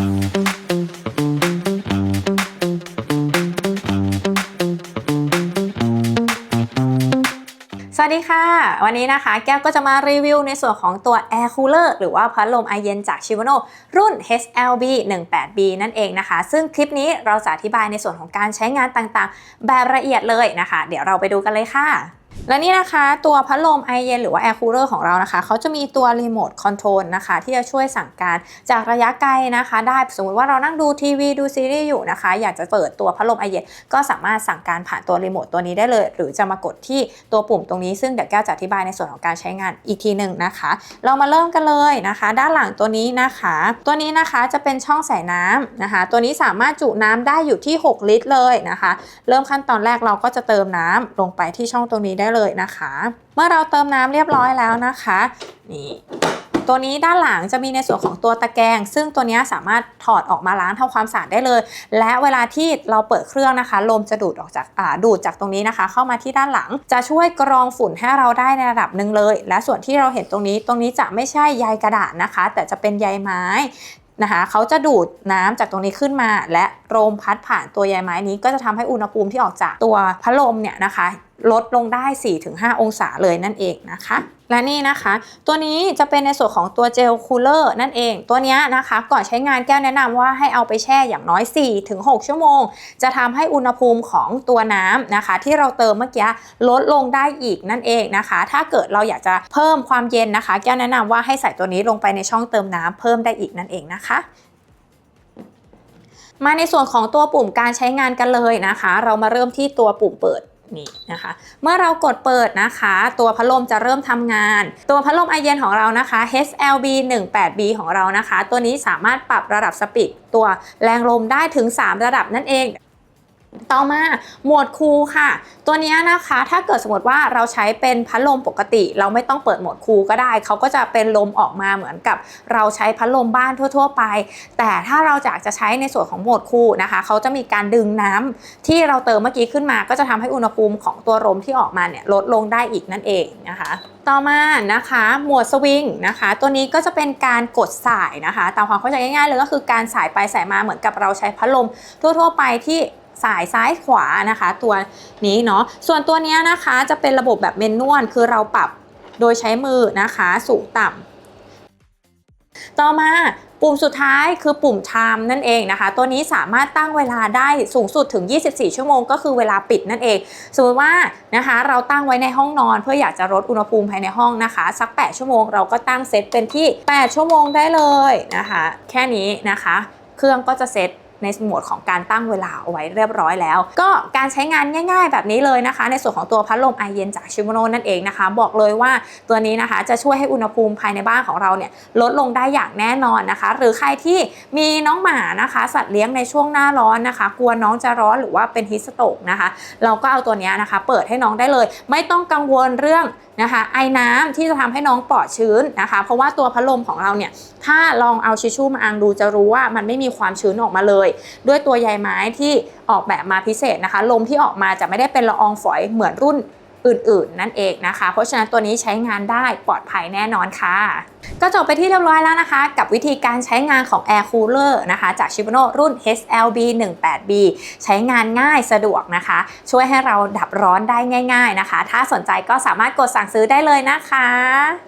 สวัสดีค่ะ วันนี้นะคะแก้วก็จะมารีวิวในส่วนของตัว Air Cooler หรือว่าพัดลมไอเย็นจาก Shimano รุ่น HLB 18B นั่นเองนะคะ ซึ่งคลิปนี้เราจะอธิบายในส่วนของการใช้งานต่างๆ แบบละเอียดเลยนะคะ เดี๋ยวเราไปดูกันเลยค่ะ และนี่นะคะตัวพัดลมไอเย็นหรือว่า Air Cooler ของเรานะคะเขาจะมีตัวรีโมทคอนโทรลนะคะ ที่จะช่วยสั่งการจากระยะไกลนะคะ ได้สมมติว่าเรานั่งดูทีวีดูซีรีส์อยู่นะคะ อยากจะเปิดตัวพัดลมไอเย็นก็สามารถสั่งการผ่านตัวรีโมทตัวนี้ได้เลย หรือจะมากดที่ตัวปุ่มตรงนี้ซึ่งเดี๋ยวแก้วจะอธิบายในส่วนของการใช้งานอีกทีหนึ่งนะคะ เรามาเริ่มกันเลยนะคะ ด้านหลังตัวนี้นะคะ ตัวนี้นะคะจะเป็นช่องใส่น้ำนะคะ ตัวนี้สามารถจุน้ำได้อยู่ที่ 6 ลิตรเลยนะคะ เริ่มขั้นตอนแรกเราก็จะเติมน้ำลงไปที่ช่องตรงนี้ได้เลยนะคะ เมื่อเราเติมน้ำเรียบร้อยแล้วนะคะนี่ตัวนี้ด้านหลังจะมีในส่วนของตัวตะแกรงซึ่งตัวนี้สามารถถอดออกมาล้างทำความสะอาดได้เลย และเวลาที่เราเปิดเครื่องนะคะ ลมจะดูดออกจากดูดจากตรงนี้นะคะ เข้ามาที่ด้านหลัง จะช่วยกรองฝุ่นให้เราได้ในระดับหนึ่งเลย และส่วนที่เราเห็นตรงนี้ตรงนี้จะไม่ใช่ใยกระดาษนะคะ แต่จะเป็นใยไม้นะคะเขาจะดูดน้ำจากตรงนี้ขึ้นมา และลมพัดผ่านตัวใยไม้นี้ก็จะทำให้อุณหภูมิที่ออกจากตัวพัดลมเนี่ยนะคะ ลดลงได้ 4-5 องศาเลยนั่นเองนะคะ และนี่นะคะ ตัวนี้จะเป็นในส่วนของตัวเจลคูลเลอร์นั่นเอง ตัวนี้นะคะ ก่อนใช้งานแก้วแนะนำว่าให้เอาไปแช่อย่างน้อย 4-6 ชั่วโมง จะทำให้อุณหภูมิของตัวน้ำนะคะ ที่เราเติมเมื่อกี้ลดลงได้อีกนั่นเองนะคะ ถ้าเกิดเราอยากจะเพิ่มความเย็นนะคะ แก้วแนะนำว่าให้ใส่ตัวนี้ลงไปในช่องเติมน้ำเพิ่มได้อีกนั่นเองนะคะมาในส่วนของตัวปุ่มการใช้งานกันเลยนะคะ เรามาเริ่มที่ตัวปุ่มเปิด นี่นะคะ เมื่อเรากดเปิดนะคะ ตัวพัดลมจะเริ่มทำงาน ตัวพัดลมไอเย็นของเรานะคะ HLB 18B ของเรานะคะ ตัวนี้สามารถปรับระดับสปีดตัวแรงลมได้ถึง 3 ระดับนั่นเอง ต่อมาโหมดคูลค่ะ ตัวนี้นะคะถ้าเกิดสมมติว่าเราใช้เป็นพัดลมปกติ เราไม่ต้องเปิดโหมดคูลก็ได้ เขาก็จะเป็นลมออกมาเหมือนกับเราใช้พัดลมบ้านทั่ว ๆ ไป แต่ถ้าเราอยากจะใช้ในส่วนของโหมดคูลนะคะเขาจะมีการดึงน้ำที่เราเติมเมื่อกี้ขึ้นมา ก็จะทำให้อุณหภูมิของตัวลมที่ออกมาเนี่ยลดลงได้อีกนั่นเองนะคะต่อมานะคะหมวดสวิงนะคะตัวนี้ก็จะเป็นการกดสายนะคะตามความเข้าใจง่ายๆเลยก็คือการสายไปสายมาเหมือนกับเราใช้พัดลมทั่ว ๆ ไปที่ สายซ้ายขวานะคะ ตัวนี้เนาะส่วนตัวนี้นะคะจะเป็นระบบแบบเมนนวลคือเราปรับโดยใช้มือนะคะ สูงต่ำต่อมาปุ่มสุดท้ายคือปุ่ม time นั่นเองนะคะ ตัวนี้สามารถตั้งเวลาได้สูงสุดถึง 24 ชั่วโมง ก็คือเวลาปิดนั่นเอง สมมติว่านะคะ เราตั้งไว้ในห้องนอน เพื่ออยากจะลดอุณหภูมิภายในห้องนะคะ สัก 8 ชั่วโมงเราก็ตั้งเซตเป็นที่ 8 ชั่วโมงได้เลยนะคะ แค่นี้นะคะ เครื่องก็จะเซต ในหมวดของการตั้งเวลาเอาไว้เรียบร้อยแล้ว ก็การใช้งานง่าย ๆ แบบนี้เลยนะคะ ในส่วนของตัวพัดลมไอเย็นจากชิโมโนนั่นเองนะคะ บอกเลยว่าตัวนี้นะคะจะช่วยให้อุณหภูมิภายในบ้านของเราเนี่ยลดลงได้อย่างแน่นอนนะคะ หรือใครที่มีน้องหมานะคะ สัตว์เลี้ยงในช่วงหน้าร้อนนะคะ กลัวน้องจะร้อนหรือว่าเป็นฮิสโตกนะคะ เราก็เอาตัวนี้นะคะ เปิดให้น้องได้เลย ไม่ต้องกังวลเรื่อง นะคะไอน้ำที่จะทำให้น้องปลอดชื้นนะคะ เพราะว่าตัวพัดลมของเราเนี่ยถ้าลองเอาชิชชู่มาอังดูจะรู้ว่ามันไม่มีความชื้นออกมาเลย ด้วยตัวใยไม้ที่ออกแบบมาพิเศษนะคะ ลมที่ออกมาจะไม่ได้เป็นละอองฝอยเหมือนรุ่น อื่นๆ นั่นเองนะคะ เพราะฉะนั้นตัวนี้ใช้งานได้ปลอดภัยแน่นอนค่ะ ก็จบไปที่เรียบร้อยแล้วนะคะ กับวิธีการใช้งานของ Air Cooler นะคะ จาก Shimano รุ่น HLB 18B ใช้งานง่ายสะดวกนะคะ ช่วยให้เราดับร้อนได้ง่าย ๆนะคะ ถ้าสนใจก็สามารถกดสั่งซื้อได้เลยนะคะ